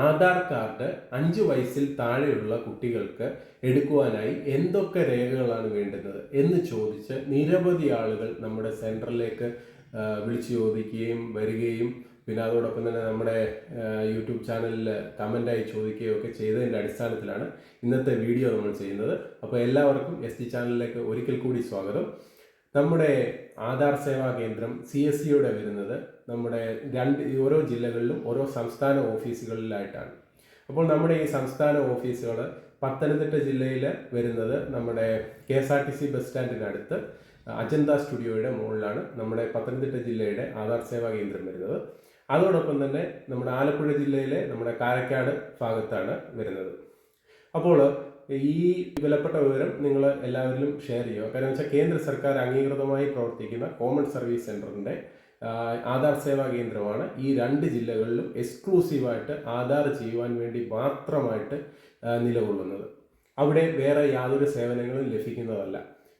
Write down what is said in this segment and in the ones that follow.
Aadhaar card അഞ്ച് വയസ്സിൽ താഴെയുള്ള കുട്ടികൾക്ക് എടുക്കുവാനായി എന്തൊക്കെ രേഖകളാണ് വേണ്ടുന്നത് എന്ന് ചോദിച്ച് നിരവധി ആളുകൾ നമ്മുടെ സെന്ററിലേക്ക് വിളിച്ചു ചോദിക്കുകയും വരികയും പിന്നെ അതോടൊപ്പം തന്നെ നമ്മുടെ യൂട്യൂബ് ചാനലിൽ കമന്റായി ചോദിക്കുകയും ഒക്കെ ചെയ്തതിന്റെ അടിസ്ഥാനത്തിലാണ് ഇന്നത്തെ വീഡിയോ നമ്മൾ ചെയ്യുന്നത്. അപ്പോൾ എല്ലാവർക്കും എസ് ടി ചാനലിലേക്ക് ഒരിക്കൽ കൂടി സ്വാഗതം. നമ്മുടെ ആധാർ സേവാ കേന്ദ്രം സി എസ് സിയുടെ വരുന്നത് നമ്മുടെ രണ്ട് ഓരോ ജില്ലകളിലും ഓരോ സംസ്ഥാന ഓഫീസുകളിലായിട്ടാണ്. അപ്പോൾ നമ്മുടെ ഈ സംസ്ഥാന ഓഫീസുകൾ പത്തനംതിട്ട ജില്ലയിൽ വരുന്നത് നമ്മുടെ K S R T C bus സ്റ്റാൻഡിനടുത്ത് Ajanta സ്റ്റുഡിയോയുടെ മുകളിലാണ് നമ്മുടെ പത്തനംതിട്ട ജില്ലയുടെ ആധാർ സേവാ കേന്ദ്രം വരുന്നത്. അതോടൊപ്പം തന്നെ നമ്മുടെ ആലപ്പുഴ ജില്ലയിലെ നമ്മുടെ കാരക്കാട് ഭാഗത്താണ് വരുന്നത്. അപ്പോൾ ഈ വിലപ്പെട്ട വിവരം നിങ്ങൾ എല്ലാവരിലും ഷെയർ ചെയ്യുക. കാരണം വെച്ചാൽ കേന്ദ്ര സർക്കാർ അംഗീകൃതമായി പ്രവർത്തിക്കുന്ന കോമൺ സർവീസ് സെന്ററിന്റെ ആധാർ സേവാ കേന്ദ്രമാണ്. ഈ രണ്ട് ജില്ലകളിലും എക്സ്ക്ലൂസീവായിട്ട് ആധാർ ചെയ്യുവാൻ വേണ്ടി മാത്രമായിട്ട് നിലകൊള്ളുന്നത്. അവിടെ വേറെ യാതൊരു സേവനങ്ങളും ലഭിക്കുന്നതല്ല.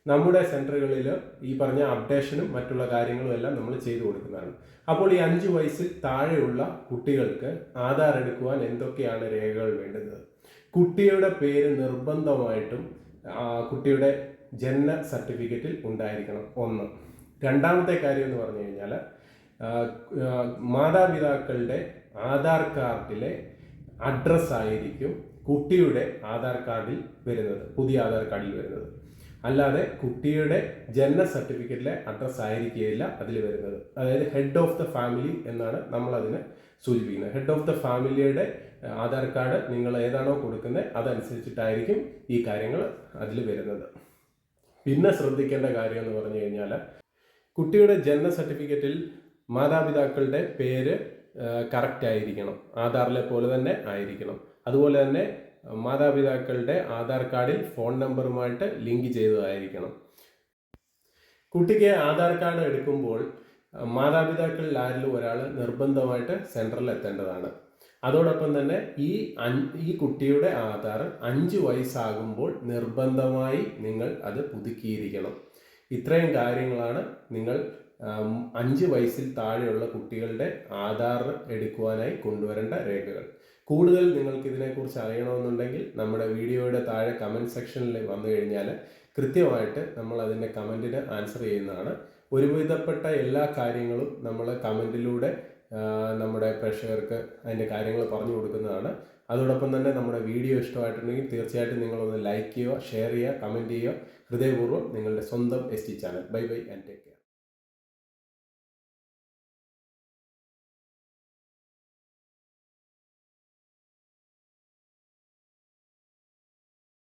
നമ്മുടെ സെന്ററുകളിൽ ഈ പറഞ്ഞ അപ്ഡേഷനും മറ്റുള്ള കാര്യങ്ങളും എല്ലാം നമ്മൾ ചെയ്തു കൊടുക്കുന്നതാണ്. അപ്പോൾ ഈ അഞ്ച് വയസ്സിൽ താഴെയുള്ള കുട്ടികൾക്ക് ആധാർ എടുക്കുവാൻ എന്തൊക്കെയാണ് രേഖകൾ വേണ്ടുന്നത്? കുട്ടിയുടെ പേര് നിർബന്ധമായിട്ടും കുട്ടിയുടെ ജനന സർട്ടിഫിക്കറ്റിൽ ഉണ്ടായിരിക്കണം. ഒന്ന്. രണ്ടാമത്തെ കാര്യം എന്ന് പറഞ്ഞു കഴിഞ്ഞാൽ മാതാപിതാക്കളുടെ ആധാർ കാർഡിലെ അഡ്രസ്സായിരിക്കും കുട്ടിയുടെ ആധാർ കാർഡിൽ വരുന്നത് പുതിയ ആധാർ കാർഡിൽ വരുന്നത്. അല്ലാതെ കുട്ടിയുടെ ജനന സർട്ടിഫിക്കറ്റിലെ അഡ്രസ്സ് ആയിരിക്കുകയില്ല അതിൽ വരുന്നത്. അതായത് ഹെഡ് ഓഫ് ദ ഫാമിലി എന്നാണ് നമ്മൾ അതിനെ സൂചിപ്പിക്കുന്നത് ഹെഡ് ഓഫ് ദ ഫാമിലിയുടെ ആധാർ കാർഡ് നിങ്ങൾ ഏതാണോ കൊടുക്കുന്നത് അതനുസരിച്ചിട്ടായിരിക്കും ഈ കാര്യങ്ങൾ അതിൽ വരുന്നത്. പിന്നെ ശ്രദ്ധിക്കേണ്ട കാര്യം എന്ന് പറഞ്ഞു കഴിഞ്ഞാൽ കുട്ടിയുടെ ജനന സർട്ടിഫിക്കറ്റിൽ മാതാപിതാക്കളുടെ പേര് കറക്റ്റ് ആയിരിക്കണം. ആധാറിലെ പോലെ തന്നെ ആയിരിക്കണം. അതുപോലെ തന്നെ മാതാപിതാക്കളുടെ ആധാർ കാർഡിൽ ഫോൺ നമ്പറുമായിട്ട് ലിങ്ക് ചെയ്തതായിരിക്കണം. കുട്ടിക്ക് ആധാർ കാർഡ് എടുക്കുമ്പോൾ മാതാപിതാക്കളിൽ ആരിലും ഒരാൾ നിർബന്ധമായിട്ട് സെന്ററിൽ എത്തേണ്ടതാണ്. അതോടൊപ്പം തന്നെ ഈ ഈ കുട്ടിയുടെ ആധാർ അഞ്ച് വയസ്സാകുമ്പോൾ നിർബന്ധമായി നിങ്ങൾ അത് പുതുക്കിയിരിക്കണം. ഇത്രയും കാര്യങ്ങളാണ് നിങ്ങൾ അഞ്ച് വയസ്സിൽ താഴെയുള്ള കുട്ടികളുടെ ആധാർ എടുക്കുവാനായി കൊണ്ടുവരേണ്ട രേഖകൾ. കൂടുതൽ നിങ്ങൾക്ക് ഇതിനെക്കുറിച്ച് അറിയണമെന്നുണ്ടെങ്കിൽ നമ്മുടെ വീഡിയോയുടെ താഴെ കമന്റ് സെക്ഷനിൽ വന്നു കഴിഞ്ഞാൽ കൃത്യമായിട്ട് നമ്മൾ അതിന്റെ കമന്റിന് ആൻസർ ചെയ്യുന്നതാണ്. ഒരുവിധപ്പെട്ട എല്ലാ കാര്യങ്ങളും നമ്മൾ കമന്റിലൂടെ നമ്മുടെ പ്രേക്ഷകർക്ക് അതിന്റെ കാര്യങ്ങൾ പറഞ്ഞു കൊടുക്കുന്നതാണ്. അതോടൊപ്പം തന്നെ നമ്മുടെ വീഡിയോ ഇഷ്ടമായിട്ടുണ്ടെങ്കിൽ തീർച്ചയായിട്ടും നിങ്ങളൊന്ന് ലൈക്ക് ചെയ്യുക ഷെയർ ചെയ്യുക കമന്റ് ചെയ്യുക. ഹൃദയപൂർവം നിങ്ങളുടെ സ്വന്തം S T channel bye bye and take care